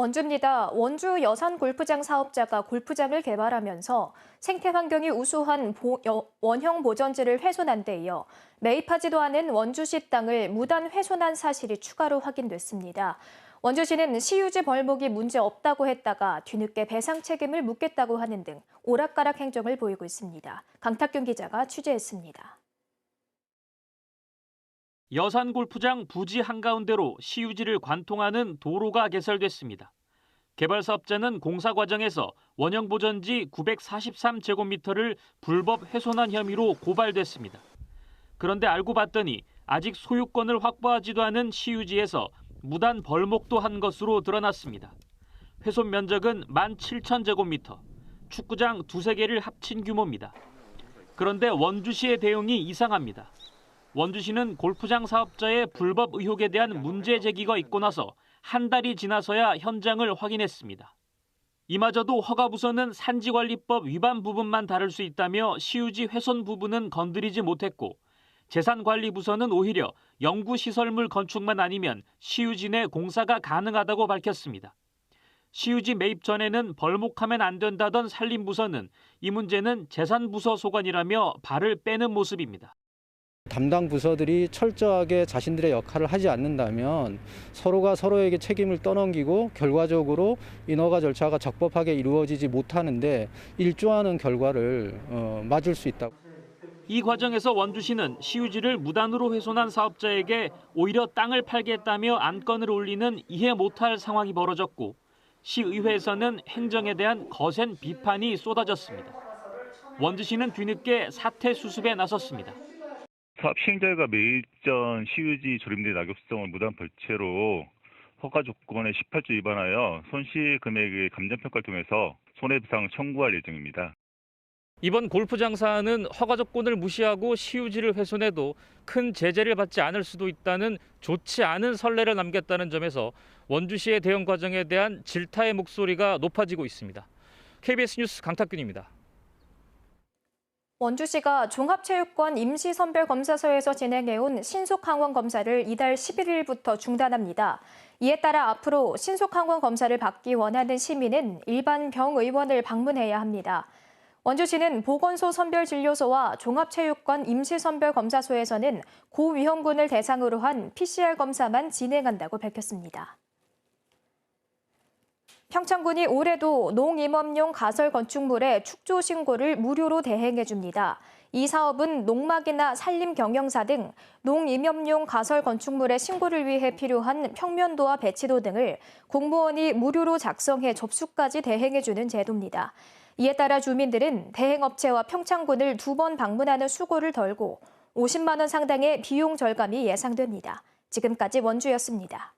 원주입니다. 원주 여산 골프장 사업자가 골프장을 개발하면서 생태 환경이 우수한 보- 여- 원형 보전지를 훼손한 데 이어 매입하지도 않은 원주시 땅을 무단 훼손한 사실이 추가로 확인됐습니다. 원주시는 시유지 벌목이 문제 없다고 했다가 뒤늦게 배상 책임을 묻겠다고 하는 등 오락가락 행정을 보이고 있습니다. 강탁균 기자가 취재했습니다. 여산 골프장 부지 한가운데로 시유지를 관통하는 도로가 개설됐습니다. 개발 사업자는 공사 과정에서 원형 보전지 943제곱미터를 불법 훼손한 혐의로 고발됐습니다. 그런데 알고 봤더니 아직 소유권을 확보하지도 않은 시유지에서 무단 벌목도 한 것으로 드러났습니다. 훼손 면적은 17,000제곱미터, 축구장 두세 개를 합친 규모입니다. 그런데 원주시의 대응이 이상합니다. 원주시는 골프장 사업자의 불법 의혹에 대한 문제 제기가 있고 나서 한 달이 지나서야 현장을 확인했습니다. 이마저도 허가부서는 산지관리법 위반 부분만 다룰 수 있다며 시유지 훼손 부분은 건드리지 못했고 재산관리부서는 오히려 연구시설물 건축만 아니면 시유지 내 공사가 가능하다고 밝혔습니다. 시유지 매입 전에는 벌목하면 안 된다던 산림부서는 이 문제는 재산부서 소관이라며 발을 빼는 모습입니다. 담당 부서들이 철저하게 자신들의 역할을 하지 않는다면 서로가 서로에게 책임을 떠넘기고 결과적으로 인허가 절차가 적법하게 이루어지지 못하는데 일조하는 결과를 어, 맞을 수 있다. 이 과정에서 원주시는 시유지를 무단으로 훼손한 사업자에게 오히려 땅을 팔겠다며 안건을 올리는 이해 못할 상황이 벌어졌고 시의회에서는 행정에 대한 거센 비판이 쏟아졌습니다. 원주시는 뒤늦게 사태 수습에 나섰습니다. 사업 시행자가 매입 전 시유지 조림된 낙엽성을 무단 벌채로 허가 조건의 18조 위반하여 손실 금액의 감정평가를 통해서 손해배상 청구할 예정입니다. 이번 골프 장 사안은 허가 조건을 무시하고 시유지를 훼손해도 큰 제재를 받지 않을 수도 있다는 좋지 않은 선례를 남겼다는 점에서 원주시의 대응 과정에 대한 질타의 목소리가 높아지고 있습니다. KBS 뉴스 강탁균입니다. 원주시가 종합체육관 임시선별검사소에서 진행해온 신속항원 검사를 이달 11일부터 중단합니다. 이에 따라 앞으로 신속항원 검사를 받기 원하는 시민은 일반 병의원을 방문해야 합니다. 원주시는 보건소 선별진료소와 종합체육관 임시선별검사소에서는 고위험군을 대상으로 한 PCR 검사만 진행한다고 밝혔습니다. 평창군이 올해도 농임업용 가설 건축물의 축조 신고를 무료로 대행해 줍니다. 이 사업은 농막이나 산림 경영사 등 농임업용 가설 건축물의 신고를 위해 필요한 평면도와 배치도 등을 공무원이 무료로 작성해 접수까지 대행해 주는 제도입니다. 이에 따라 주민들은 대행업체와 평창군을 두 번 방문하는 수고를 덜고 50만 원 상당의 비용 절감이 예상됩니다. 지금까지 원주였습니다.